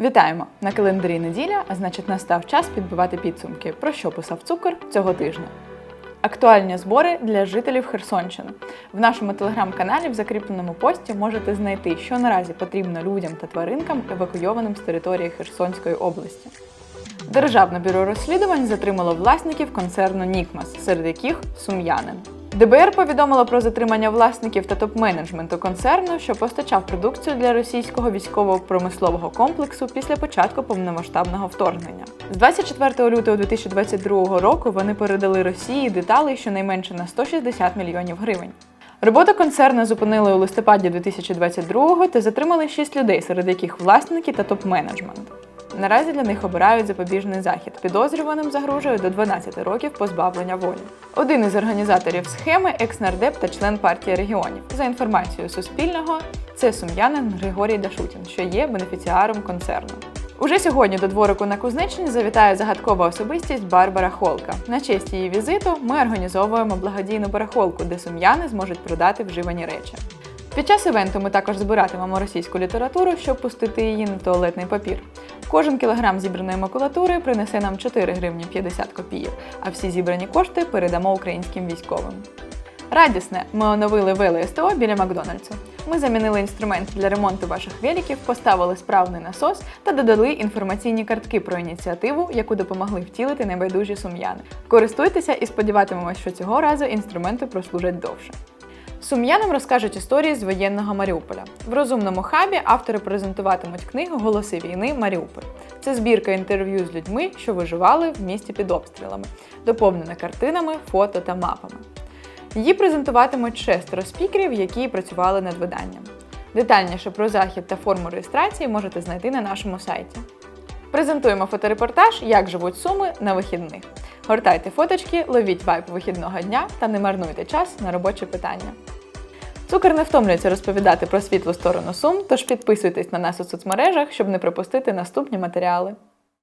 Вітаємо! На календарі неділя, а значить настав час підбивати підсумки, про що писав цукор цього тижня. Актуальні збори для жителів Херсонщини. В нашому телеграм-каналі в закріпленому пості можете знайти, що наразі потрібно людям та тваринкам, евакуйованим з території Херсонської області. Державне бюро розслідувань затримало власників концерну Нікмас, серед яких сум'янин. ДБР повідомило про затримання власників та топ-менеджменту концерну, що постачав продукцію для російського військово-промислового комплексу після початку повномасштабного вторгнення. З 24 лютого 2022 року вони передали Росії деталі щонайменше на 160 мільйонів гривень. Роботу концерну зупинили у листопаді 2022 та затримали 6 людей, серед яких власники та топ-менеджмент. Наразі для них обирають запобіжний захід. Підозрюваним загрожує до 12 років позбавлення волі. Один із організаторів схеми екс-нардеп та член партії регіонів. За інформацією Суспільного, це сум'янин Григорій Дашутін, що є бенефіціаром концерну. Уже сьогодні до дворику на Кузнеччині завітає загадкова особистість Барбара Холка. На честь її візиту ми організовуємо благодійну барахолку, де сум'яни зможуть продати вживані речі. Під час івенту ми також збиратимемо російську літературу, щоб пустити її на туалетний папір. Кожен кілограм зібраної макулатури принесе нам 4 гривні 50 копійок, а всі зібрані кошти передамо українським військовим. Радісне, ми оновили веле СТО біля Макдональдсу. Ми замінили інструмент для ремонту ваших великів, поставили справний насос та додали інформаційні картки про ініціативу, яку допомогли втілити небайдужі сум'яни. Користуйтеся і сподіватимемось, що цього разу інструменти прослужать довше. Сум'янам розкажуть історії з воєнного Маріуполя. В розумному хабі автори презентуватимуть книгу Голоси війни Маріуполь. Це збірка інтерв'ю з людьми, що виживали в місті під обстрілами, доповнена картинами, фото та мапами. Її презентуватимуть шестеро спікерів, які працювали над виданням. Детальніше про захід та форму реєстрації можете знайти на нашому сайті. Презентуємо фоторепортаж Як живуть суми на вихідних. Гортайте фоточки, ловіть вайб вихідного дня та не марнуйте час на робочі питання. Цукор не втомлюється розповідати про світлу сторону сум, тож підписуйтесь на нас у соцмережах, щоб не пропустити наступні матеріали.